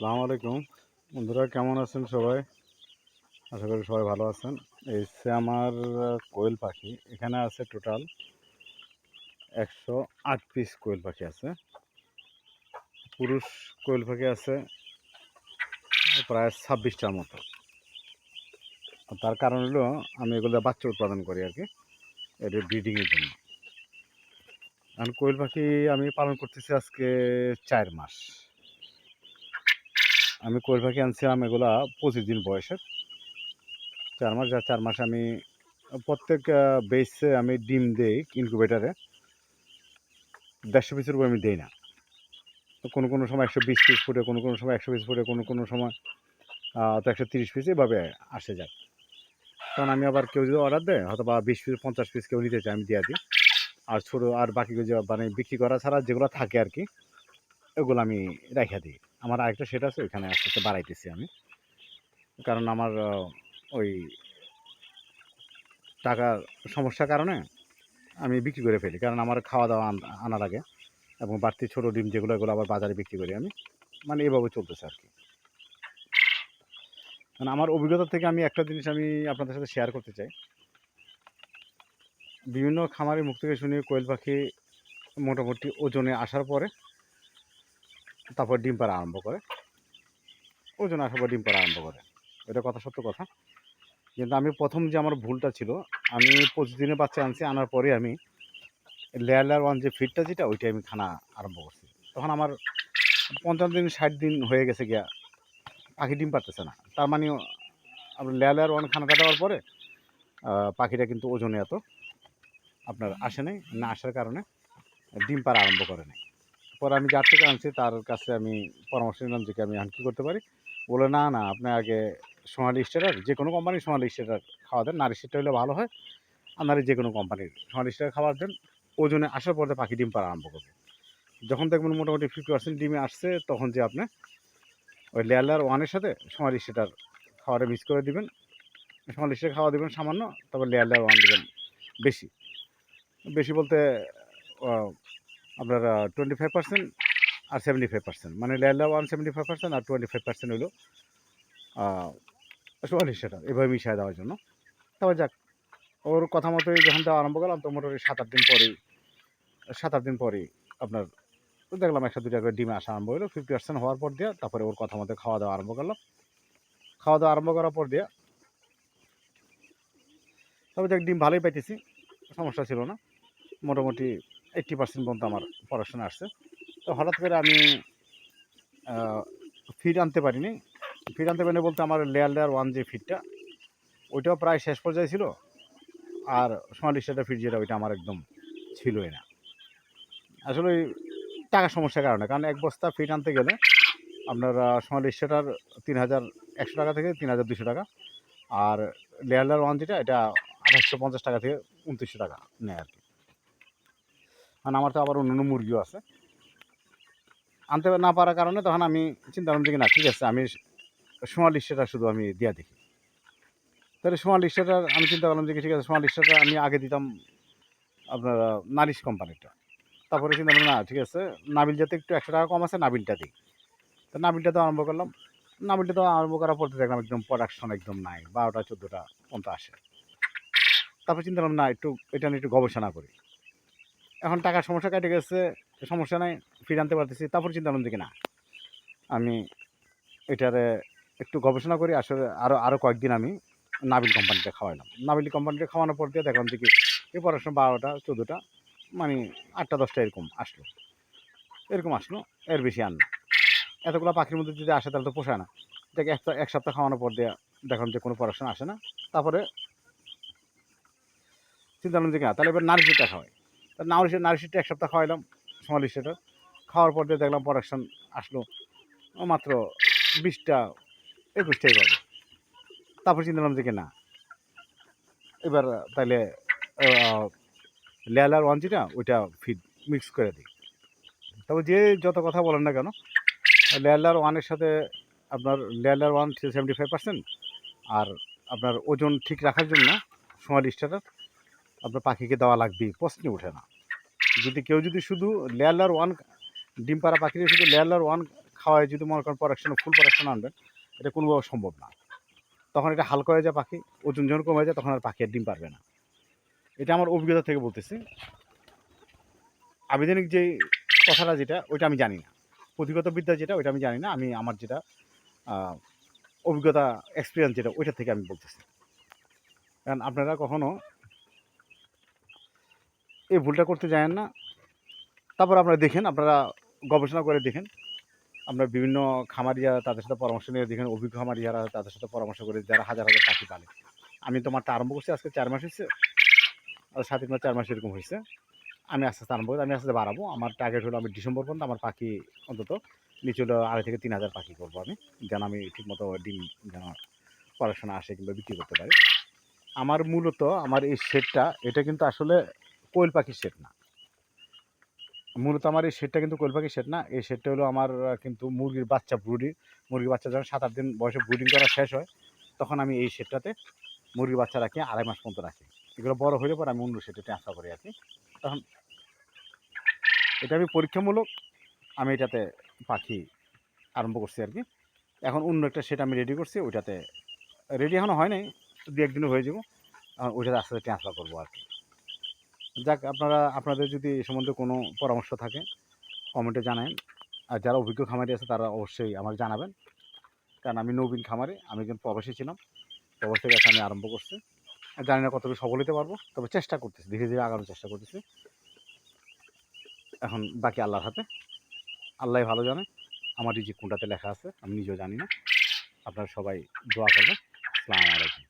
আসসালামু আলাইকুম। বন্ধুরা, কেমন আছেন সবাই? আশা করি সবাই ভালো আছেন। এই হচ্ছে আমার কোয়েল পাখি। এখানে আছে টোটাল একশো আট পিস কোয়েল পাখি আছে। পুরুষ কোয়েল পাখি আছে প্রায় ছাব্বিশটার মতো। তার কারণ হলো, আমি এগুলো বাচ্চা উৎপাদন করি আর কি। এটা ব্রিডিংয়ের জন্য। কারণ কোয়েল পাখি আমি পালন করতেছি আজকে চার মাস। আমি কোয়েল পাখি আনছিলাম, এগুলা পঁচিশ দিন বয়সের। চার মাস যা চার মাস আমি প্রত্যেক বেসে আমি ডিম দেই ইনকুবেটারে দেড়শো পিসের উপর আমি দেই না। কোনো কোনো সময় একশো বিশ পিস ফুটে, কোনো কোনো সময় একশো পিস ফুটে, কোনো কোনো সময় তো একশো তিরিশ পিস এভাবে আসে যায়। কারণ আমি আবার কেউ যদি অর্ডার দেয় হয়তো বা বিশ পিস পঞ্চাশ পিস কেউ নিতে চায়, আমি দিয়ে দিই। আর ছোটো, আর বাকি যে মানে বিক্রি করা ছাড়া যেগুলো থাকে আর কি ওগুলো আমি রেখে দিই। আমার আরেকটা সেট আছে, ওইখানে আস্তে আস্তে বাড়াইতেছি আমি। কারণ আমার ওই টাকার সমস্যার কারণে আমি বিক্রি করে ফেলি। কারণ আমার খাওয়া দাওয়া আন- আনার আগে এবং বাড়তি ছোটো ডিম যেগুলো, এগুলো আবার বাজারে বিক্রি করি আমি। মানে এভাবে চলতেছে আর কি। মানে আমার অভিজ্ঞতা থেকে আমি একটা জিনিস আমি আপনাদের সাথে শেয়ার করতে চাই। বিভিন্ন খামারের মুখ থেকে শুনি কোয়েল পাখি মোটামুটি ওজনে আসার পরে তারপর ডিম পাড়া আরম্ভ করে। ওজন আসার পর ডিম পাড়া আরম্ভ করে। এটা কথা সত্য কথা। কিন্তু আমি প্রথম যে আমার ভুলটা ছিল, আমি পঁচিশ দিনের বাচ্চা আনছি, আনার পরে আমি লেয়ার লেয়ার ওয়ান যে ফিডটা যেটা ওইটা আমি খানা আরম্ভ করছি। তখন আমার পঞ্চান্ন দিন, ষাট দিন হয়ে গেছে গিয়া পাখি ডিম পারতেছে না। তার মানে আপনার লেয়ার লেয়ার ওয়ান খানাটা দেওয়ার পরে পাখিটা কিন্তু ওজনে এত। আপনার আসে নাই, না আসার কারণে ডিম পাড়া আরম্ভ করে নাই। পরে আমি যার থেকে আনছি, তার কাছে আমি পরামর্শ নিলাম যে আমি কী করতে পারি? বলে, না না, আপনি আগে সোনালি স্টেটার যে কোনো কোম্পানির সোনালি স্টেটার খাওয়া দেন, নারী স্টেটার হলে ভালো হয়। আর নারী যে কোনো কোম্পানির সোনালি স্টেটার খাবার দেন, ওজনে আসার পরে পাখি ডিম পাড়া আরম্ভ করবে। যখন দেখবেন মোটামুটি ফিফটি পার্সেন্ট ডিমে আসছে, তখন যে আপনি ওই লেয়ার লেয়ার ওয়ানের সাথে সোনালি স্টেটার খাওয়াটা মিক্স করে দিবেন। সোনালি স্টেটার খাওয়া দেবেন সামান্য তারপর লেয়ার লেয়ার ওয়ান দেবেন বেশি। বেশি বলতে আপনার টোয়েন্টি ফাইভ পার্সেন্ট আর সেভেন্টি ফাইভ পার্সেন্ট মানে layer one seventy five percent আর টোয়েন্টি ফাইভ পার্সেন্ট হলো চুয়াল্লিশ সেটা, এভাবে মিশিয়ে দেওয়ার জন্য। তারপর যাক, ওর কথা মতোই যখন দেওয়া আরম্ভ করলাম, তো মোটামুটি সাত আট দিন পরেই সাত আট দিন পরেই আপনার দেখলাম একশো দুটা করে ডিমে আসা আরম্ভ হলো ফিফটি পার্সেন্ট হওয়ার পর দিয়ে তারপরে ওর কথা মতো খাওয়া দাওয়া আরম্ভ করলাম। খাওয়া দাওয়া আরম্ভ করার পর দিয়ে তবে দেখ ডিম ভালোই পাইতেছি, সমস্যা ছিল না। মোটামুটি এইট্টি পার্সেন্ট পর্যন্ত আমার পড়াশোনা আসছে। তো হঠাৎ করে আমি ফিড আনতে পারিনি। ফিড আনতে পারিনি বলতে আমার লেয়ার লেয়ার ওয়ান যে ফিডটা ওইটাও প্রায় শেষ পর্যায়ে ছিল। আর সোনালি স্টেটার ফিড যেটা ওইটা আমার একদম ছিলই না। আসলে টাকার সমস্যার কারণে কারণ এক বস্তা ফিড আনতে গেলে আপনার আহ, সোনালি স্টেটার তিন হাজার একশো টাকা থেকে তিন হাজার দুশো টাকা আর লেয়ার লেয়ার ওয়ান যেটা এটা আঠাশশো পঞ্চাশ টাকা থেকে উনত্রিশশো টাকা নেয় আর কি। কারণ আমার তো আবার অন্য মুরগিও আছে। আনতে না পারার কারণে তখন আমি চিন্তা করলাম কি না, ঠিক আছে, আমি সোনালি স্টেটার শুধু আমি দিয়া দেখি। তাহলে সোনালি স্টেটার আমি চিন্তা করলাম যে ঠিক আছে, সোনালি স্টেটার আমি আগে দিতাম আপনার নারিশ কোম্পানিটা তারপরে চিন্তা করলাম, না, ঠিক আছে নাবিল যাতে একটু একশো টাকা কম আছে, নাবিলটা দিই। তো নাবিলটা তো আরম্ভ করলাম। নাবিলটা তো আরম্ভ করার পর দেখলাম একদম প্রোডাকশন একদম নাই, বারোটা, চোদ্দোটা পর্যন্ত আসে। তারপর চিন্তা করলাম, না, একটু এটা নিয়ে একটু গবেষণা করি। এখন টাকার সমস্যা কেটে গেছে, সমস্যা নাই, ফিরে আনতে পারতেছি, তারপর চিন্তা করলাম কি না। আমি এটারে একটু গবেষণা করি, আসলে আরও আরও কয়েকদিন আমি নাবিল কোম্পানিটা খাওয়াইলাম। নাবিল কোম্পানিটা খাওয়ানোর পর দিয়ে দেখলাম দেখি এই পড়াশোনা বারোটা, চোদ্দোটা মানে আটটা, দশটা এরকম আসলো। এরকম আসলো, এর বেশি আন এতগুলো পাখির মধ্যে যদি আসে তাহলে তো পোষায় না। এটাকে এক এক সপ্তাহ খাওয়ানোর পর দিয়ে দেখলাম যে কোনো পড়াশোনা আসে না। তারপরে চিন্তা করলাম যে না, তাহলে এবার নারিশিটা খাওয়াই তা নারিশ নারিশিটা এক সপ্তাহ খাওয়াইলাম সোমালি সেটা। খাওয়ার পর দিয়ে দেখলাম প্রোডাকশন আসলো মাত্র বিশটা একুশটাই পাবে তারপর চিন্তা করলাম যে না, এবার তাহলে লেয়ালার ওয়ান যেটা, ওইটা ফিড মিক্স করে দিই। তবে যে যত কথা বলেন না কেন, লেয়ালার ওয়ানের সাথে আপনার layer one seventy five percent আর আপনার ওজন ঠিক রাখার জন্য সোমালি স্টার্টার আপনার পাখিকে দেওয়া লাগবে, প্রশ্নই ওঠে না। যদি কেউ যদি শুধু লেয়ালার ওয়ান ডিম পাড়া পাখিদের শুধু লেয়ালার ওয়ান খাওয়ায়, যদি মনে করেন প্রোডাকশন ফুল প্রোডাকশন আনবেন, এটা কোনোভাবে সম্ভব না। তখন এটা হালকা হয়ে যায় পাখি, ওজন যখন কমে যায়, তখন আর পাখি আর ডিম পারবে না। এটা আমার অভিজ্ঞতা থেকে বলতেছি। আবেদনিক যে কথাটা যেটা, ওইটা আমি জানি না। পুঁথিগত বিদ্যা যেটা, ওইটা আমি জানি না। আমি আমার যেটা অভিজ্ঞতা এক্সপিরিয়েন্স যেটা, ওইটা থেকে আমি বলতেছি। কারণ আপনারা কখনো এই ভুলটা করতে যায়েন না। তারপর আপনারা দেখেন, আপনারা গবেষণা করে দেখেন। আমরা বিভিন্ন খামারি যারা তাদের সাথে পরামর্শ নিয়ে দেখেন, অভিজ্ঞ খামারি যারা তাদের সাথে পরামর্শ করে যারা হাজার হাজার পাখি পালে। আমি তো মাত্র আরম্ভ করছি, আজকে চার মাস হয়েছে। আর সাত মাস চার মাস এরকম হয়েছে। আমি আস্তে আস্তে আরম্ভ করছি আমি আস্তে আস্তে বাড়াবো। আমার টার্গেট হলো আমি ডিসেম্বর পর্যন্ত আমার পাখি অন্তত নিচে হলো আড়াই থেকে তিন হাজার পাখি করব আমি, যেন আমি ঠিকমতো ডিম যেন পড়াশোনা আসে কিংবা বিক্রি করতে পারি। আমার মূলত আমার এই শেডটা এটা কিন্তু আসলে কোয়েল পাখির শেড না। মূলত আমার এই শেডটা কিন্তু কোয়েল পাখির শেড না। এই শেডটা হলো আমার কিন্তু মুরগির বাচ্চা ব্রুডিং। মুরগির বাচ্চা যখন সাত, আট দিন বয়সে ব্রুডিং করা শেষ হয়, তখন আমি এই শেডটাতে মুরগির বাচ্চা রাখি আড়াই মাস পর্যন্ত রাখি। এগুলো বড় হলে পরে আমি অন্য শেডে ট্রান্সফার করি আর কি তখন এটা আমি পরীক্ষামূলক আমি এটাতে পাখি আরম্ভ করছি আর কি। এখন অন্য একটা সেট আমি রেডি করছি, ওইটাতে রেডি এখনও হয় নাই দু একদিনে হয়ে যাব। ওইটাতে আস্তে আস্তে ট্রান্সফার করব আর কি। যাক, আপনারা, আপনাদের যদি এই সম্বন্ধে কোনো পরামর্শ থাকে কমেন্টে জানান আর যারা অভিজ্ঞ খামারি আছে, তারা অবশ্যই আমাকে জানাবেন। কারণ আমি নবীন খামারে, আমি কিন্তু প্রবাসী ছিলাম। প্রবাসের কাছে আমি আরম্ভ করছি। জানি না কতটুকু সফল হতে পারব, তবে চেষ্টা করতেছি, ধীরে ধীরে আগানোর চেষ্টা করতেছি। এখন বাকি আল্লাহর হাতে। আল্লাহ ভালো জানে, আমার রিজিক কোনটাতে লেখা আছে, আমি নিজেও জানি না। আপনারা সবাই দোয়া করবেন। আসসালামু আলাইকুম।